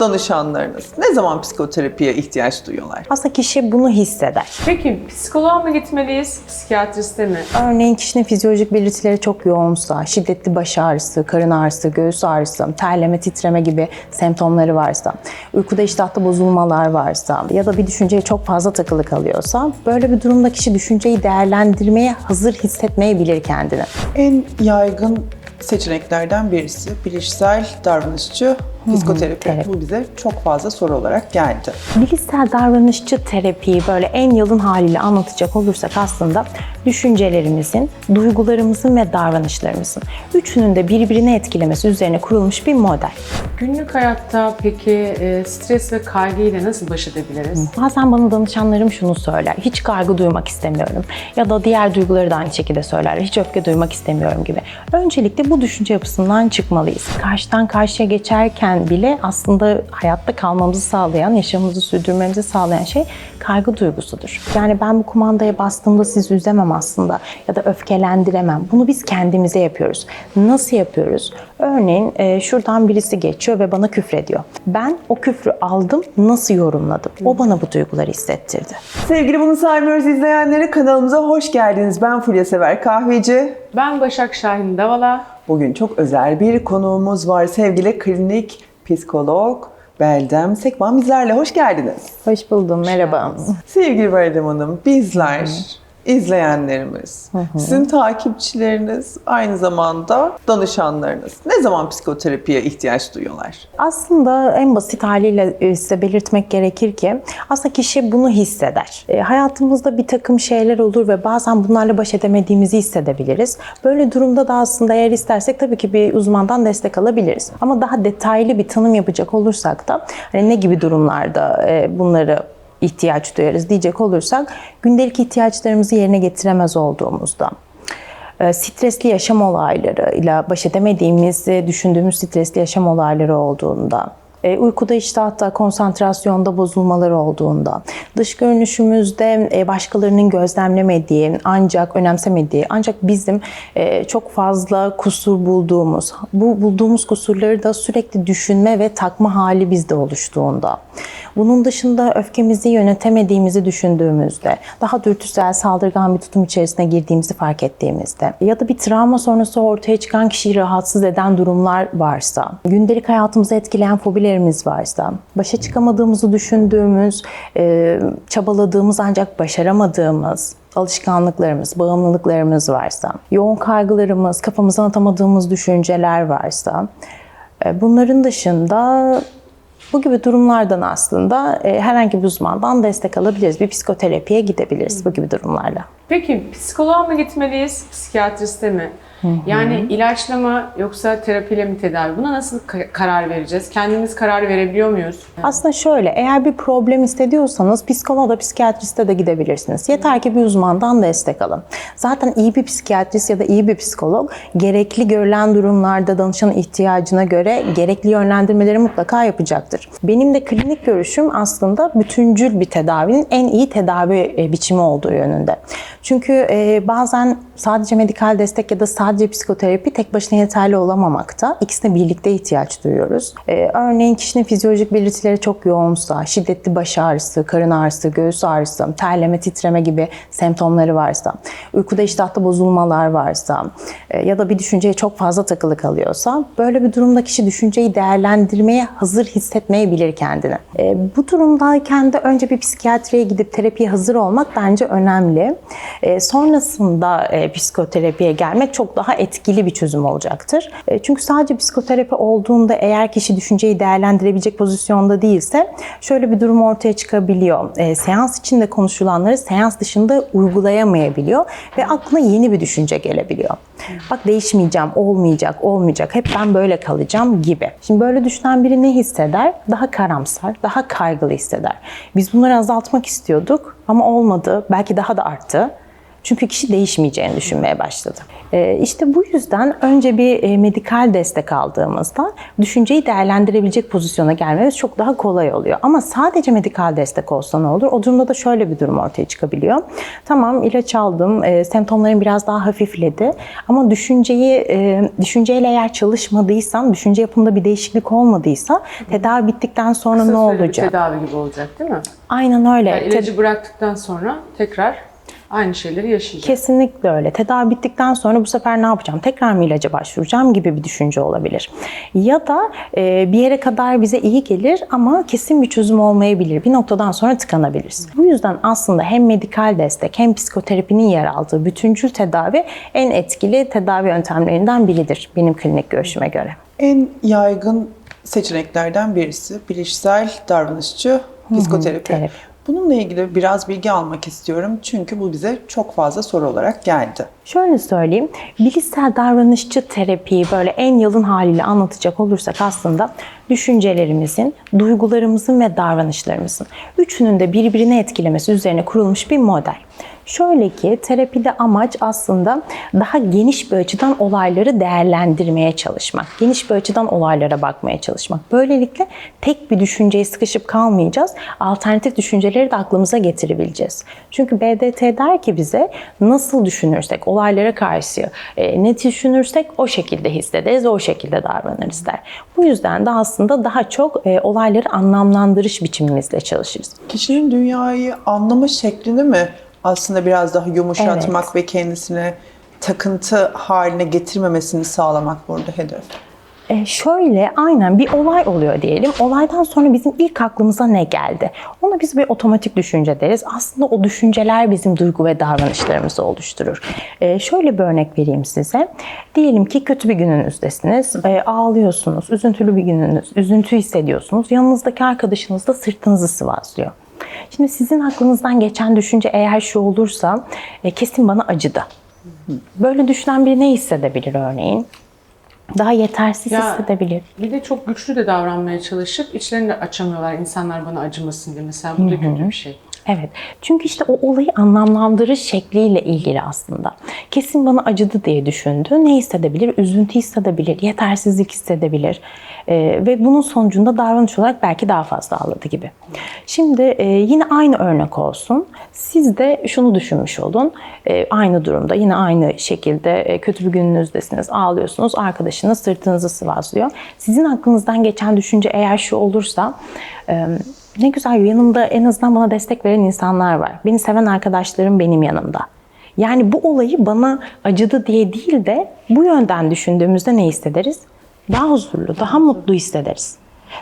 danışanlarınız ne zaman psikoterapiye ihtiyaç duyuyorlar? Aslında kişi bunu hisseder. Peki psikoloğa mı gitmeliyiz, psikiyatriste mi? Örneğin kişinin fizyolojik belirtileri çok yoğunsa, şiddetli baş ağrısı, karın ağrısı, göğüs ağrısı, terleme, titreme gibi semptomları varsa, uykuda iştahta bozulmalar varsa ya da bir düşünceye çok fazla takılı kalıyorsa, böyle bir durumda kişi düşünceyi değerlendirmeye hazır hissetmeyebilir kendini. En yaygın seçeneklerden birisi bilişsel davranışçı psikoterapi. terapi. Bu bize çok fazla soru olarak geldi. Bilişsel davranışçı terapiyi böyle en yalın haliyle anlatacak olursak aslında düşüncelerimizin, duygularımızın ve davranışlarımızın üçünün de birbirini etkilemesi üzerine kurulmuş bir model. Günlük hayatta peki e, stres ve kaygıyla nasıl baş edebiliriz? Bazen bana danışanlarım şunu söyler, hiç kaygı duymak istemiyorum. Ya da diğer duyguları da aynı şekilde söylerler, hiç öfke duymak istemiyorum gibi. Öncelikle bu düşünce yapısından çıkmalıyız. Karşıdan karşıya geçerken bile aslında hayatta kalmamızı sağlayan, yaşamımızı sürdürmemizi sağlayan şey kaygı duygusudur. Yani ben bu kumandaya bastığımda sizi üzemem aslında ya da öfkelendiremem. Bunu biz kendimize yapıyoruz. Nasıl yapıyoruz? Örneğin e, şuradan birisi geçiyor ve bana küfrediyor. Ben o küfrü aldım, nasıl yorumladım? O bana bu duyguları hissettirdi. Sevgili Bunu Saymıyoruz izleyenleri kanalımıza hoş geldiniz. Ben Fulya Sever Kahveci. Ben Başak Şahin Davala. Bugün çok özel bir konuğumuz var. Sevgili klinik psikolog Beldem Sekman bizlerle. Hoş geldiniz. Hoş buldum, merhaba. Sevgili Beldem Hanım, bizler, izleyenlerimiz, sizin takipçileriniz, aynı zamanda danışanlarınız ne zaman psikoterapiye ihtiyaç duyuyorlar? Aslında en basit haliyle e, size belirtmek gerekir ki aslında kişi bunu hisseder. E, hayatımızda bir takım şeyler olur ve bazen bunlarla baş edemediğimizi hissedebiliriz. Böyle durumda da aslında eğer istersek tabii ki bir uzmandan destek alabiliriz. Ama daha detaylı bir tanım yapacak olursak da hani ne gibi durumlarda e, bunları ihtiyaç duyarız diyecek olursak gündelik ihtiyaçlarımızı yerine getiremez olduğumuzda, e, stresli yaşam olaylarıyla baş edemediğimiz, e, düşündüğümüz stresli yaşam olayları olduğunda, e, uykuda iştahta, konsantrasyonda bozulmalar olduğunda, dış görünüşümüzde e, başkalarının gözlemlemediği, ancak önemsemediği, ancak bizim e, çok fazla kusur bulduğumuz, bu bulduğumuz kusurları da sürekli düşünme ve takma hali bizde oluştuğunda, bunun dışında öfkemizi yönetemediğimizi düşündüğümüzde, daha dürtüsel, saldırgan bir tutum içerisine girdiğimizi fark ettiğimizde ya da bir travma sonrası ortaya çıkan kişiyi rahatsız eden durumlar varsa, gündelik hayatımızı etkileyen fobilerimiz varsa, başa çıkamadığımızı düşündüğümüz, e, çabaladığımız ancak başaramadığımız, alışkanlıklarımız, bağımlılıklarımız varsa, yoğun kaygılarımız, kafamızdan atamadığımız düşünceler varsa, e, bunların dışında bu gibi durumlardan aslında e, herhangi bir uzmandan destek alabiliriz. Bir psikoterapiye gidebiliriz bu gibi durumlarla. Peki psikoloğa mı gitmeliyiz, psikiyatriste mi? Yani ilaçla mı yoksa terapiyle mi tedavi? Buna nasıl ka- karar vereceğiz? Kendimiz karar verebiliyor muyuz? Aslında şöyle, eğer bir problem hissediyorsanız psikoloğa da psikiyatriste de gidebilirsiniz. Yeter ki bir uzmandan destek alın. Zaten iyi bir psikiyatrist ya da iyi bir psikolog gerekli görülen durumlarda danışanın ihtiyacına göre gerekli yönlendirmeleri mutlaka yapacaktır. Benim de klinik görüşüm aslında bütüncül bir tedavinin en iyi tedavi e, biçimi olduğu yönünde. Çünkü e, bazen sadece medikal destek ya da sadece psikoterapi tek başına yeterli olamamakta. İkisine birlikte ihtiyaç duyuyoruz. E, örneğin kişinin fizyolojik belirtileri çok yoğunsa, şiddetli baş ağrısı, karın ağrısı, göğüs ağrısı, terleme, titreme gibi semptomları varsa, uykuda iştahta bozulmalar varsa e, ya da bir düşünceye çok fazla takılı kalıyorsa, böyle bir durumda kişi düşünceyi değerlendirmeye hazır hissetmeyebilir kendini. E, bu durumdayken de önce bir psikiyatriye gidip terapiye hazır olmak bence önemli. E, sonrasında e, psikoterapiye gelmek çok daha etkili bir çözüm olacaktır. E, çünkü sadece psikoterapi olduğunda eğer kişi düşünceyi değerlendirebilecek pozisyonda değilse şöyle bir durum ortaya çıkabiliyor. E, seans içinde konuşulanları seans dışında uygulayamayabiliyor ve aklına yeni bir düşünce gelebiliyor. Bak değişmeyeceğim, olmayacak, olmayacak, hep ben böyle kalacağım gibi. Şimdi böyle düşünen biri ne hisseder? Daha karamsar, daha kaygılı hisseder. Biz bunları azaltmak istiyorduk ama olmadı. Belki daha da arttı. Çünkü kişi değişmeyeceğini düşünmeye başladı. E, işte bu yüzden önce bir e, medikal destek aldığımızda düşünceyi değerlendirebilecek pozisyona gelmemiz çok daha kolay oluyor. Ama sadece medikal destek olsa ne olur? O durumda da şöyle bir durum ortaya çıkabiliyor. Tamam ilaç aldım, e, semptomlarım biraz daha hafifledi ama düşünceyi e, düşünceyle eğer çalışmadıysam, düşünce yapımında bir değişiklik olmadıysa tedavi bittikten sonra Kısa ne olacak? tedavi gibi olacak değil mi? Aynen öyle. Yani ilacı bıraktıktan sonra tekrar aynı şeyleri yaşayacak. Kesinlikle öyle. Tedavi bittikten sonra bu sefer ne yapacağım? Tekrar mı ilaca başvuracağım gibi bir düşünce olabilir. Ya da e, bir yere kadar bize iyi gelir ama kesin bir çözüm olmayabilir. Bir noktadan sonra tıkanabiliriz. Bu yüzden aslında hem medikal destek hem psikoterapinin yer aldığı bütüncül tedavi en etkili tedavi yöntemlerinden biridir benim klinik görüşüme göre. En yaygın seçeneklerden birisi bilişsel davranışçı psikoterapi. terapi. Bununla ilgili biraz bilgi almak istiyorum çünkü bu bize çok fazla soru olarak geldi. Şöyle söyleyeyim, bilişsel davranışçı terapiyi böyle en yalın haliyle anlatacak olursak aslında düşüncelerimizin, duygularımızın ve davranışlarımızın üçünün de birbirini etkilemesi üzerine kurulmuş bir model. Şöyle ki terapide amaç aslında daha geniş bir açıdan olayları değerlendirmeye çalışmak. Geniş bir açıdan olaylara bakmaya çalışmak. Böylelikle tek bir düşünceye sıkışıp kalmayacağız. Alternatif düşünceleri de aklımıza getirebileceğiz. Çünkü BDT der ki bize nasıl düşünürsek olaylara karşı e, ne düşünürsek o şekilde hissederiz, o şekilde davranırız der. Bu yüzden de aslında daha çok e, olayları anlamlandırış biçimimizle çalışırız. Kişinin dünyayı anlama şeklini mi aslında biraz daha yumuşatmak ve kendisine takıntı haline getirmemesini sağlamak burada hedef. E, şöyle aynen bir olay oluyor diyelim. Olaydan sonra bizim ilk aklımıza ne geldi? Ona biz bir otomatik düşünce deriz. Aslında o düşünceler bizim duygu ve davranışlarımızı oluşturur. E, şöyle bir örnek vereyim size. Diyelim ki kötü bir gününüzdesiniz. E, ağlıyorsunuz. Üzüntülü bir gününüz. Üzüntü hissediyorsunuz. Yanınızdaki arkadaşınız da sırtınızı sıvazlıyor. Şimdi sizin aklınızdan geçen düşünce eğer şu olursa e, kesin bana acıdı. Böyle düşünen biri ne hissedebilir örneğin? Daha yetersiz Ya, hissedebilir. Bir de çok güçlü de davranmaya çalışıp içlerini açamıyorlar insanlar bana acımasın diye. Mesela bu da kötü bir şey. Evet. Çünkü işte o olayı anlamlandırış şekliyle ilgili aslında. Kesin bana acıdı diye düşündü. Ne hissedebilir? Üzüntü hissedebilir, yetersizlik hissedebilir. Ee, ve bunun sonucunda davranış olarak belki daha fazla ağladı gibi. Şimdi e, yine aynı örnek olsun. Siz de şunu düşünmüş olun. E, aynı durumda yine aynı şekilde e, kötü bir gününüzdesiniz, ağlıyorsunuz. Arkadaşınız sırtınızı sıvazlıyor. Sizin aklınızdan geçen düşünce eğer şu olursa... E, ne güzel yanımda en azından bana destek veren insanlar var. Beni seven arkadaşlarım benim yanımda. Yani bu olayı bana acıdı diye değil de bu yönden düşündüğümüzde ne hissederiz? Daha huzurlu, daha mutlu hissederiz.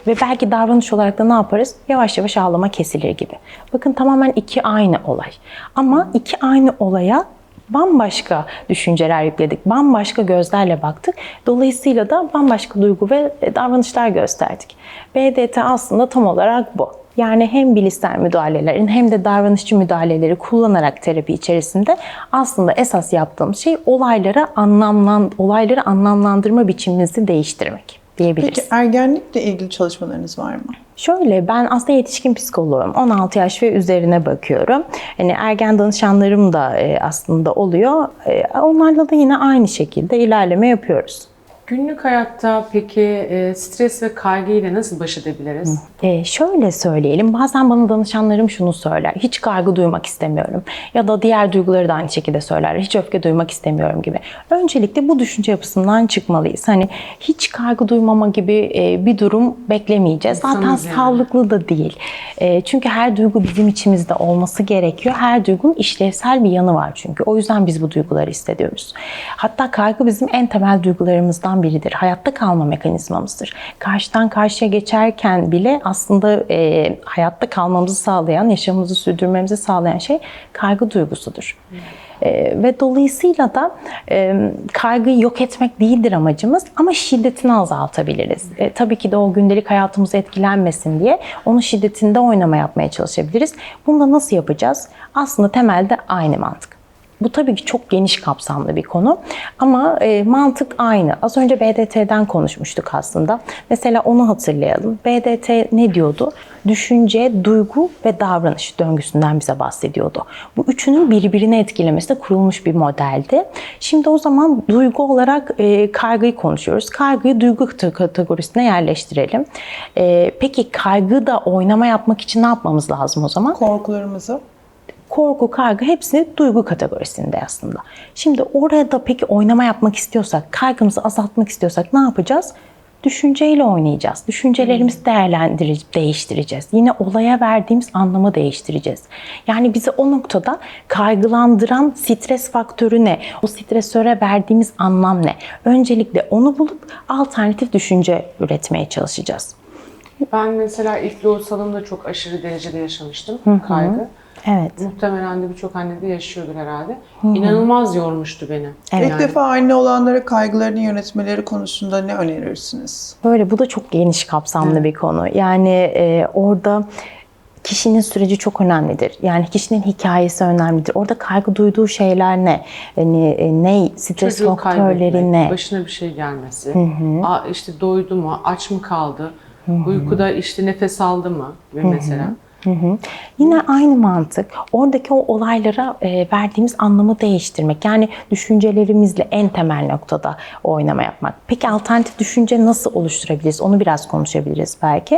Ve belki davranış olarak da ne yaparız? Yavaş yavaş ağlama kesilir gibi. Bakın tamamen iki aynı olay. Ama iki aynı olaya bambaşka düşünceler yükledik, bambaşka gözlerle baktık. Dolayısıyla da bambaşka duygu ve davranışlar gösterdik. BDT aslında tam olarak bu. Yani hem bilişsel müdahalelerin hem de davranışçı müdahaleleri kullanarak terapi içerisinde aslında esas yaptığım şey olaylara anlamlan olayları anlamlandırma biçimimizi değiştirmek diyebiliriz. Peki ergenlikle ilgili çalışmalarınız var mı? Şöyle ben aslında yetişkin psikoloğum. 16 yaş ve üzerine bakıyorum. Hani ergen danışanlarım da e, aslında oluyor. E, onlarla da yine aynı şekilde ilerleme yapıyoruz. Günlük hayatta peki e, stres ve kaygıyla nasıl baş edebiliriz? E, şöyle söyleyelim, bazen bana danışanlarım şunu söyler, hiç kaygı duymak istemiyorum. Ya da diğer duyguları da aynı şekilde söylerler, hiç öfke duymak istemiyorum gibi. Öncelikle bu düşünce yapısından çıkmalıyız. Hani hiç kaygı duymama gibi e, bir durum beklemeyeceğiz. Zaten yani. sağlıklı da değil. E, çünkü her duygu bizim içimizde olması gerekiyor. Her duygunun işlevsel bir yanı var çünkü. O yüzden biz bu duyguları hissediyoruz. Hatta kaygı bizim en temel duygularımızdan biridir. Hayatta kalma mekanizmamızdır. Karşıdan karşıya geçerken bile aslında e, hayatta kalmamızı sağlayan, yaşamımızı sürdürmemizi sağlayan şey kaygı duygusudur. E, ve dolayısıyla da e, kaygıyı yok etmek değildir amacımız ama şiddetini azaltabiliriz. E, tabii ki de o gündelik hayatımız etkilenmesin diye onun şiddetinde oynama yapmaya çalışabiliriz. Bunu da nasıl yapacağız? Aslında temelde aynı mantık. Bu tabii ki çok geniş kapsamlı bir konu ama e, mantık aynı. Az önce BDT'den konuşmuştuk aslında. Mesela onu hatırlayalım. BDT ne diyordu? Düşünce, duygu ve davranış döngüsünden bize bahsediyordu. Bu üçünün birbirini etkilemesine kurulmuş bir modeldi. Şimdi o zaman duygu olarak e, kaygıyı konuşuyoruz. Kaygıyı duygu kategorisine yerleştirelim. E, peki kaygıda oynama yapmak için ne yapmamız lazım o zaman? Korkularımızı korku, kaygı hepsi duygu kategorisinde aslında. Şimdi orada peki oynama yapmak istiyorsak, kaygımızı azaltmak istiyorsak ne yapacağız? Düşünceyle oynayacağız. Düşüncelerimizi değerlendirip değiştireceğiz. Yine olaya verdiğimiz anlamı değiştireceğiz. Yani bizi o noktada kaygılandıran stres faktörü ne? O stresöre verdiğimiz anlam ne? Öncelikle onu bulup alternatif düşünce üretmeye çalışacağız. Ben mesela ilk lohusalımda çok aşırı derecede yaşamıştım kaygı. Evet. Muhtemelen de birçok anne de yaşıyordur herhalde. İnanılmaz yormuştu beni. Evet. ilk defa anne olanlara kaygılarını yönetmeleri konusunda ne önerirsiniz? Böyle bu da çok geniş kapsamlı bir konu. Yani e, orada kişinin süreci çok önemlidir. Yani kişinin hikayesi önemlidir. Orada kaygı duyduğu şeyler ne? Yani e, ne stres Çocuğu faktörleri ne? başına bir şey gelmesi, Aa, işte doydu mu, aç mı kaldı, uykuda işte nefes aldı mı gibi mesela. Yine aynı mantık. Oradaki o olaylara e, verdiğimiz anlamı değiştirmek. Yani düşüncelerimizle en temel noktada oynama yapmak. Peki alternatif düşünce nasıl oluşturabiliriz? Onu biraz konuşabiliriz belki.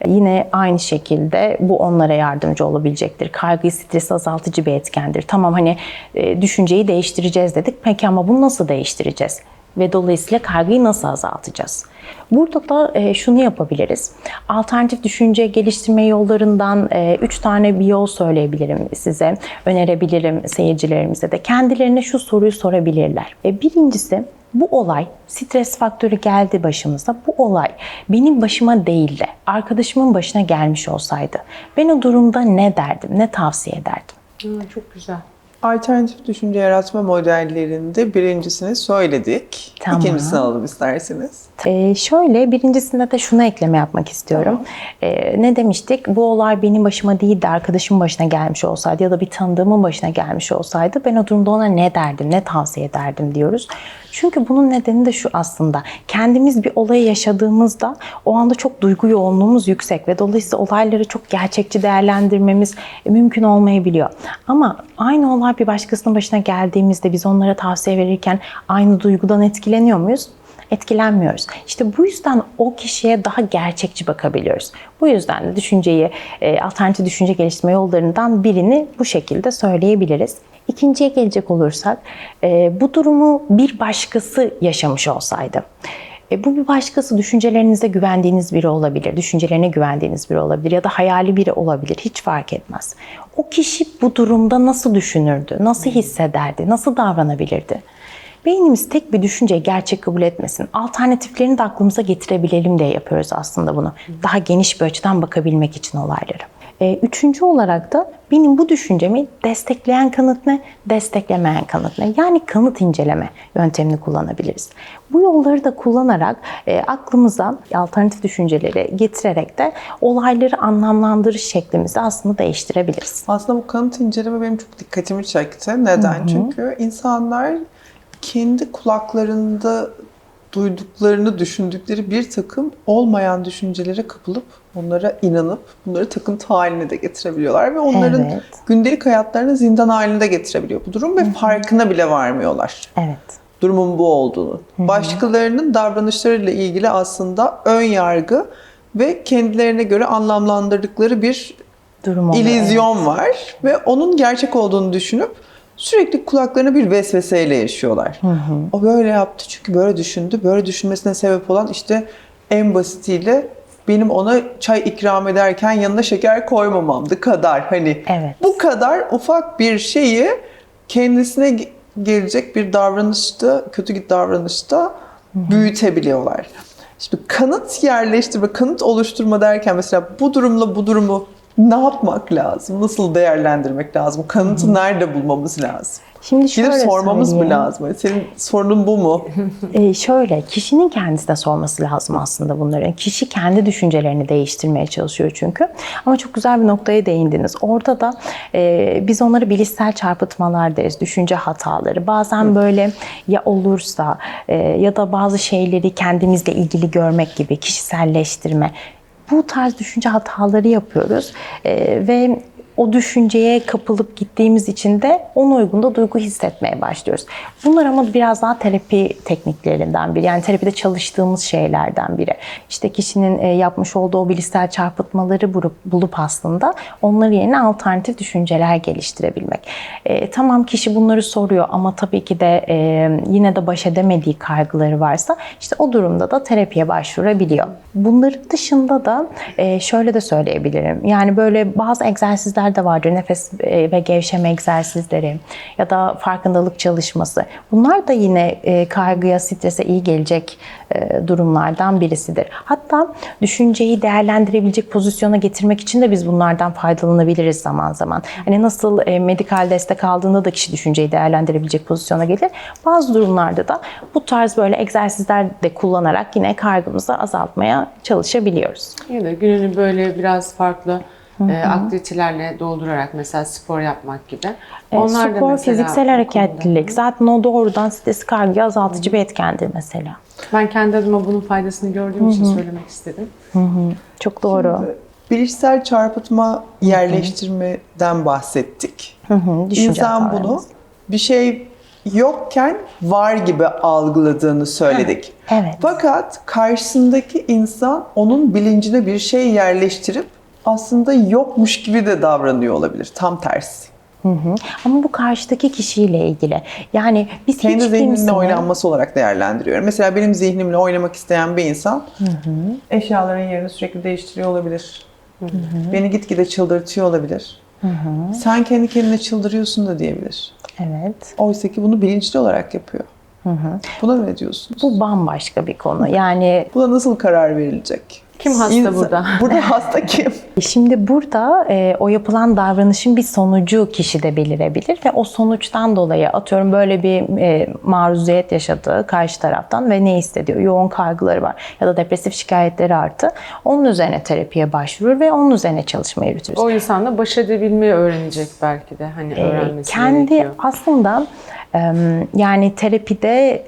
E, Yine aynı şekilde bu onlara yardımcı olabilecektir. Kaygıyı, stresi azaltıcı bir etkendir. Tamam hani e, düşünceyi değiştireceğiz dedik. Peki ama bunu nasıl değiştireceğiz? ve dolayısıyla kaygıyı nasıl azaltacağız? Burada da e, şunu yapabiliriz. Alternatif düşünce geliştirme yollarından 3 tane bir yol söyleyebilirim size. Önerebilirim seyircilerimize de. Kendilerine şu soruyu sorabilirler. E, birincisi bu olay stres faktörü geldi başımıza. Bu olay benim başıma değil de arkadaşımın başına gelmiş olsaydı ben o durumda ne derdim, ne tavsiye ederdim? Hı, çok güzel. Alternatif düşünce yaratma modellerinde birincisini söyledik. Tamam. İkincisini alalım isterseniz. Ee, şöyle birincisinde de şuna ekleme yapmak istiyorum. Ee, ne demiştik? Bu olay benim başıma değil de arkadaşımın başına gelmiş olsaydı ya da bir tanıdığımın başına gelmiş olsaydı ben o durumda ona ne derdim, ne tavsiye ederdim diyoruz. Çünkü bunun nedeni de şu aslında. Kendimiz bir olayı yaşadığımızda o anda çok duygu yoğunluğumuz yüksek ve dolayısıyla olayları çok gerçekçi değerlendirmemiz mümkün olmayabiliyor. Ama aynı olay bir başkasının başına geldiğimizde biz onlara tavsiye verirken aynı duygudan etkileniyor muyuz? Etkilenmiyoruz. İşte bu yüzden o kişiye daha gerçekçi bakabiliyoruz. Bu yüzden de düşünceyi, e, alternatif düşünce geliştirme yollarından birini bu şekilde söyleyebiliriz. İkinciye gelecek olursak, e, bu durumu bir başkası yaşamış olsaydı, e, bu bir başkası düşüncelerinize güvendiğiniz biri olabilir, düşüncelerine güvendiğiniz biri olabilir ya da hayali biri olabilir, hiç fark etmez. O kişi bu durumda nasıl düşünürdü, nasıl hissederdi, nasıl davranabilirdi? Beynimiz tek bir düşünceyi gerçek kabul etmesin. Alternatiflerini de aklımıza getirebilelim diye yapıyoruz aslında bunu. Daha geniş bir açıdan bakabilmek için olaylara. Ee, üçüncü olarak da benim bu düşüncemi destekleyen kanıt ne, desteklemeyen kanıt ne? Yani kanıt inceleme yöntemini kullanabiliriz. Bu yolları da kullanarak e, aklımıza alternatif düşünceleri getirerek de olayları anlamlandırış şeklimizi aslında değiştirebiliriz. Aslında bu kanıt inceleme benim çok dikkatimi çekti. Neden? Çünkü insanlar kendi kulaklarında duyduklarını düşündükleri bir takım olmayan düşüncelere kapılıp onlara inanıp bunları takıntı haline de getirebiliyorlar ve onların Evet. gündelik hayatlarını zindan halinde getirebiliyor bu durum ve farkına bile varmıyorlar Evet. durumun bu olduğunu. Başkalarının davranışlarıyla ilgili aslında ön yargı ve kendilerine göre anlamlandırdıkları bir Durum oluyor. illüzyon var ve onun gerçek olduğunu düşünüp sürekli kulaklarına bir vesveseyle yaşıyorlar. O böyle yaptı çünkü böyle düşündü. Böyle düşünmesine sebep olan işte en basitiyle benim ona çay ikram ederken yanına şeker koymamamdı kadar. Hani Evet. bu kadar ufak bir şeyi kendisine ge- gelecek bir davranışta, kötü bir davranışta büyütebiliyorlar. Şimdi kanıt yerleştirme, kanıt oluşturma derken mesela bu durumla bu durumu ne yapmak lazım? Nasıl değerlendirmek lazım? Kanıtı nerede bulmamız lazım? Şimdi şöyle Gidip sormamız mı söyleyeyim. lazım? Senin sorunun bu mu? Ee, şöyle, kişinin kendisine sorması lazım aslında bunları. Kişi kendi düşüncelerini değiştirmeye çalışıyor çünkü. Ama çok güzel bir noktaya değindiniz. Orada da e, biz onları bilişsel çarpıtmalar deriz, düşünce hataları. Bazen böyle ya olursa e, ya da bazı şeyleri kendimizle ilgili görmek gibi kişiselleştirme. Bu tarz düşünce hataları yapıyoruz. E, ve o düşünceye kapılıp gittiğimiz için de ona uygun da duygu hissetmeye başlıyoruz. Bunlar ama biraz daha terapi tekniklerinden biri. Yani terapide çalıştığımız şeylerden biri. İşte kişinin e, yapmış olduğu o bilişsel çarpıtmaları bulup, aslında onları yerine alternatif düşünceler geliştirebilmek. E, tamam kişi bunları soruyor ama tabii ki de e, yine de baş edemediği kaygıları varsa işte o durumda da terapiye başvurabiliyor. Bunların dışında da e, şöyle de söyleyebilirim. Yani böyle bazı egzersizler de vardır. Nefes e, ve gevşeme egzersizleri ya da farkındalık çalışması. Bunlar da yine e, kaygıya, strese iyi gelecek e, durumlardan birisidir. Hatta düşünceyi değerlendirebilecek pozisyona getirmek için de biz bunlardan faydalanabiliriz zaman zaman. Hani nasıl medikal destek aldığında da kişi düşünceyi değerlendirebilecek pozisyona gelir. Bazı durumlarda da bu tarz böyle egzersizler de kullanarak yine kaygımızı azaltmaya çalışabiliyoruz. Ya da gününü böyle biraz farklı e, aktivitelerle doldurarak mesela spor yapmak gibi. E, Onlar da spor, mesela fiziksel hareketlilik zaten o doğrudan stresi kaygıyı azaltıcı bir etkendir mesela. Ben kendi adıma bunun faydasını gördüğüm için söylemek istedim. Çok doğru. Bilişsel çarpıtma yerleştirmeden bahsettik. Hı hı, düşünce İnsan bunu bir şey yokken var gibi algıladığını söyledik. Evet. Fakat karşısındaki insan onun bilincine bir şey yerleştirip aslında yokmuş gibi de davranıyor olabilir. Tam tersi. Hı hı. Ama bu karşıdaki kişiyle ilgili. Yani biz Kendi hiç zihnimle kimsenin... oynanması olarak değerlendiriyorum. Mesela benim zihnimle oynamak isteyen bir insan eşyaların yerini sürekli değiştiriyor olabilir. Beni gitgide çıldırtıyor olabilir. Sen kendi kendine çıldırıyorsun da diyebilir. Evet. Oysa ki bunu bilinçli olarak yapıyor. Buna ne diyorsunuz? Bu bambaşka bir konu. Yani Buna nasıl karar verilecek? Kim hasta İnsan- burada? Burada hasta kim? Şimdi burada e, o yapılan davranışın bir sonucu kişi de belirebilir ve o sonuçtan dolayı atıyorum böyle bir e, maruziyet yaşadığı karşı taraftan ve ne hissediyor? Yoğun kaygıları var ya da depresif şikayetleri arttı. Onun üzerine terapiye başvurur ve onun üzerine çalışma yürütürüz. O insan da baş edebilmeyi öğrenecek belki de. Hani Ee, öğrenmesi kendi gerekiyor. aslında em, yani terapide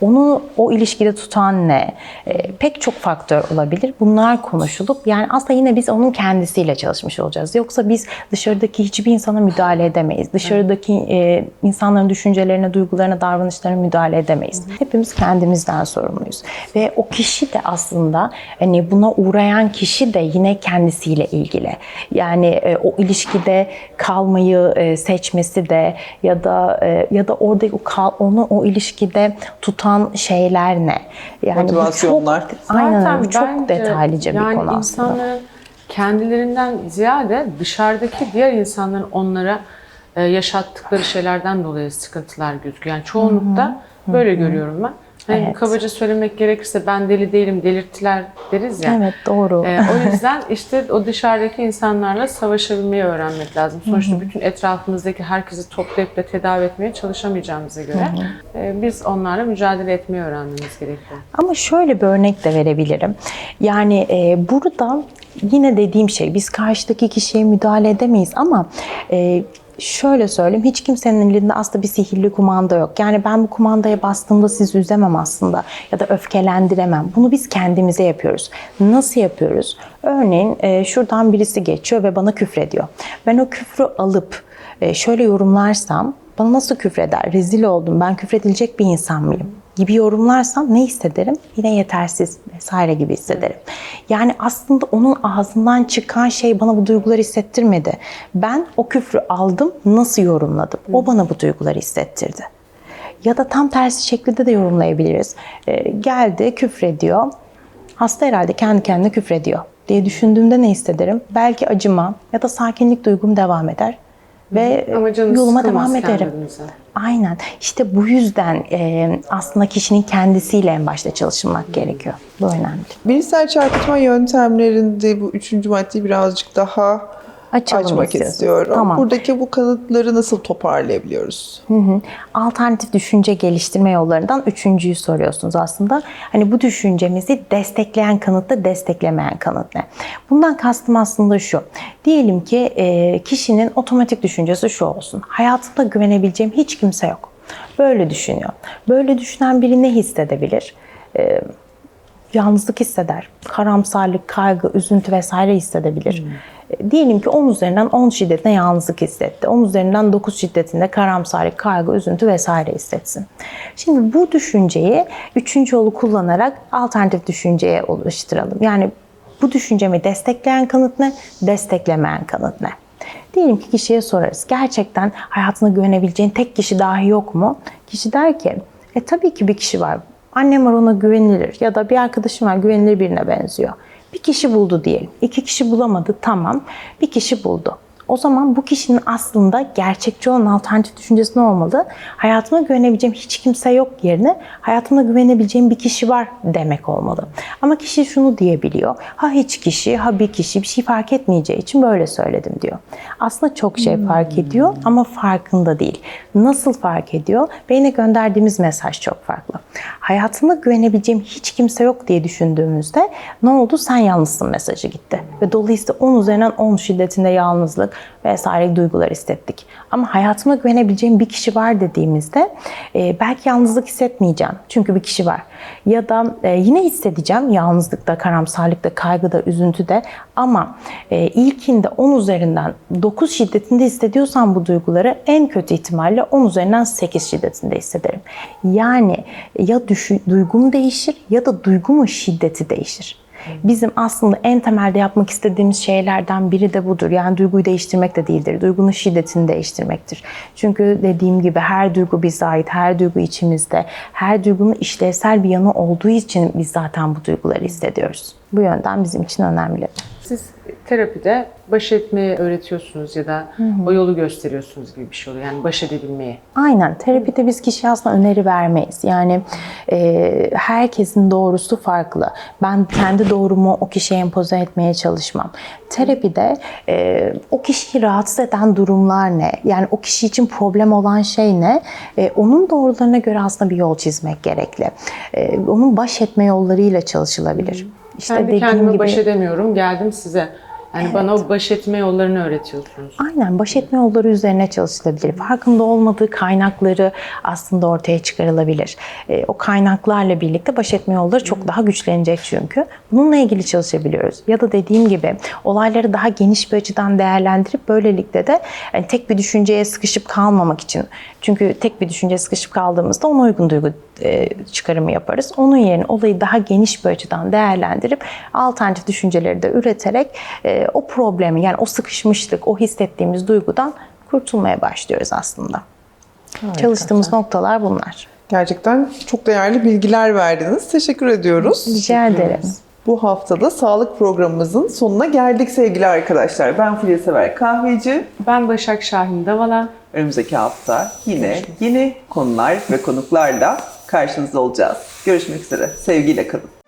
onu o ilişkide tutan ne? E, pek çok faktör olabilir. Bunlar konuşulup yani aslında yine biz onun kendisiyle çalışmış olacağız. Yoksa biz dışarıdaki hiçbir insana müdahale edemeyiz. Dışarıdaki e, insanların düşüncelerine, duygularına, davranışlarına müdahale edemeyiz. Hepimiz kendimizden sorumluyuz. Ve o kişi de aslında hani buna uğrayan kişi de yine kendisiyle ilgili. Yani e, o ilişkide kalmayı e, seçmesi de ya da e, ya da orada o kal, onu o ilişkide tutan şeyler ne? Yani bu Motivasyonlar. Çok, aynen Zaten öyle. Çok bence detaylıca yani bir konu aslında. insanların kendilerinden ziyade dışarıdaki diğer insanların onlara e, yaşattıkları şeylerden dolayı sıkıntılar gözüküyor. Yani çoğunlukta böyle görüyorum ben. Evet. kabaca söylemek gerekirse ben deli değilim, delirttiler deriz ya. Evet doğru. E, o yüzden işte o dışarıdaki insanlarla savaşabilmeyi öğrenmek lazım. Sonuçta bütün etrafımızdaki herkesi toplayıp da tedavi etmeye çalışamayacağımıza göre e, biz onlarla mücadele etmeyi öğrenmemiz gerekiyor. Ama şöyle bir örnek de verebilirim. Yani e, burada yine dediğim şey biz karşıdaki kişiye müdahale edemeyiz ama e, şöyle söyleyeyim hiç kimsenin elinde aslında bir sihirli kumanda yok. Yani ben bu kumandaya bastığımda sizi üzemem aslında ya da öfkelendiremem. Bunu biz kendimize yapıyoruz. Nasıl yapıyoruz? Örneğin e, şuradan birisi geçiyor ve bana küfrediyor. Ben o küfrü alıp e, şöyle yorumlarsam bana nasıl küfreder? Rezil oldum. Ben küfredilecek bir insan mıyım? Gibi yorumlarsam ne hissederim? Yine yetersiz vesaire gibi hissederim. Yani aslında onun ağzından çıkan şey bana bu duyguları hissettirmedi. Ben o küfrü aldım, nasıl yorumladım? O bana bu duyguları hissettirdi. Ya da tam tersi şekilde de yorumlayabiliriz. Ee, geldi, küfrediyor. Hasta herhalde kendi kendine küfrediyor diye düşündüğümde ne hissederim? Belki acıma ya da sakinlik duygum devam eder. Ve Ama canınız yoluma devam ederim. kendinize. Aynen. İşte bu yüzden e, aslında kişinin kendisiyle en başta çalışılmak gerekiyor. Bu önemli. Bilişsel çarpıtma yöntemlerinde bu üçüncü maddeyi birazcık daha Açalım açmak istiyorum. Tamam. Buradaki bu kanıtları nasıl toparlayabiliyoruz? Hı hı. Alternatif düşünce geliştirme yollarından üçüncüyü soruyorsunuz aslında. Hani bu düşüncemizi destekleyen kanıtla desteklemeyen kanıt ne? Bundan kastım aslında şu. Diyelim ki e, kişinin otomatik düşüncesi şu olsun. Hayatımda güvenebileceğim hiç kimse yok. Böyle düşünüyor. Böyle düşünen biri ne hissedebilir? E, yalnızlık hisseder, karamsarlık, kaygı, üzüntü vesaire hissedebilir. E, Diyelim ki 10 üzerinden 10 şiddetinde yalnızlık hissetti. 10 üzerinden 9 şiddetinde karamsarlık, kaygı, üzüntü vesaire hissetsin. Şimdi bu düşünceyi üçüncü yolu kullanarak alternatif düşünceye oluşturalım. Yani bu düşüncemi destekleyen kanıt ne, desteklemeyen kanıt ne? Diyelim ki kişiye sorarız. Gerçekten hayatına güvenebileceğin tek kişi dahi yok mu? Kişi der ki, e tabii ki bir kişi var. Annem var ona güvenilir ya da bir arkadaşım var güvenilir birine benziyor. Bir kişi buldu diyelim. İki kişi bulamadı tamam. Bir kişi buldu. O zaman bu kişinin aslında gerçekçi olan alternatif düşüncesi ne olmalı? Hayatıma güvenebileceğim hiç kimse yok yerine hayatıma güvenebileceğim bir kişi var demek olmalı. Ama kişi şunu diyebiliyor. Ha hiç kişi, ha bir kişi bir şey fark etmeyeceği için böyle söyledim diyor. Aslında çok şey fark ediyor ama farkında değil. Nasıl fark ediyor? Beyne gönderdiğimiz mesaj çok farklı. Hayatımda güvenebileceğim hiç kimse yok diye düşündüğümüzde ne oldu? Sen yalnızsın mesajı gitti. Ve dolayısıyla 10 üzerinden 10 şiddetinde yalnızlık vesaire duygular hissettik. Ama hayatıma güvenebileceğim bir kişi var dediğimizde e, belki yalnızlık hissetmeyeceğim. Çünkü bir kişi var. Ya da e, yine hissedeceğim yalnızlıkta, karamsarlıkta, kaygıda, üzüntüde ama e, ilkinde 10 üzerinden 9 şiddetinde hissediyorsam bu duyguları en kötü ihtimalle 10 üzerinden 8 şiddetinde hissederim. Yani ya düşü, duygum değişir ya da duygumun şiddeti değişir. Bizim aslında en temelde yapmak istediğimiz şeylerden biri de budur. Yani duyguyu değiştirmek de değildir. Duygunun şiddetini değiştirmektir. Çünkü dediğim gibi her duygu bize ait, her duygu içimizde. Her duygunun işlevsel bir yanı olduğu için biz zaten bu duyguları hissediyoruz. Bu yönden bizim için önemli. Siz terapide baş etmeyi öğretiyorsunuz ya da o yolu gösteriyorsunuz gibi bir şey oluyor. Yani baş edebilmeyi. Aynen. Terapide biz kişiye aslında öneri vermeyiz. Yani e, herkesin doğrusu farklı. Ben kendi doğrumu o kişiye empoze etmeye çalışmam. Terapide e, o kişiyi rahatsız eden durumlar ne? Yani o kişi için problem olan şey ne? E, onun doğrularına göre aslında bir yol çizmek gerekli. E, onun baş etme yollarıyla çalışılabilir. İşte Kendi dediğim kendime gibi baş edemiyorum. Geldim size. Yani bana o baş etme yollarını öğretiyorsunuz. Aynen baş etme yolları üzerine çalışılabilir. Farkında olmadığı kaynakları aslında ortaya çıkarılabilir. E, o kaynaklarla birlikte baş etme yolları çok daha güçlenecek çünkü. Bununla ilgili çalışabiliyoruz. Ya da dediğim gibi olayları daha geniş bir açıdan değerlendirip böylelikle de yani tek bir düşünceye sıkışıp kalmamak için. Çünkü tek bir düşünceye sıkışıp kaldığımızda ona uygun duygu e, çıkarımı yaparız. Onun yerine olayı daha geniş bir açıdan değerlendirip alternatif düşünceleri de üreterek e, o problemi yani o sıkışmışlık, o hissettiğimiz duygudan kurtulmaya başlıyoruz aslında. Çalıştığımız noktalar bunlar. Gerçekten çok değerli bilgiler verdiniz. Teşekkür ediyoruz. Rica ederim. Bu haftada sağlık programımızın sonuna geldik sevgili arkadaşlar. Ben Filiz Sever Kahveci. Ben Başak Şahin Davala. Önümüzdeki hafta yine yeni konular ve konuklarla karşınızda olacağız. Görüşmek üzere. Sevgiyle kalın.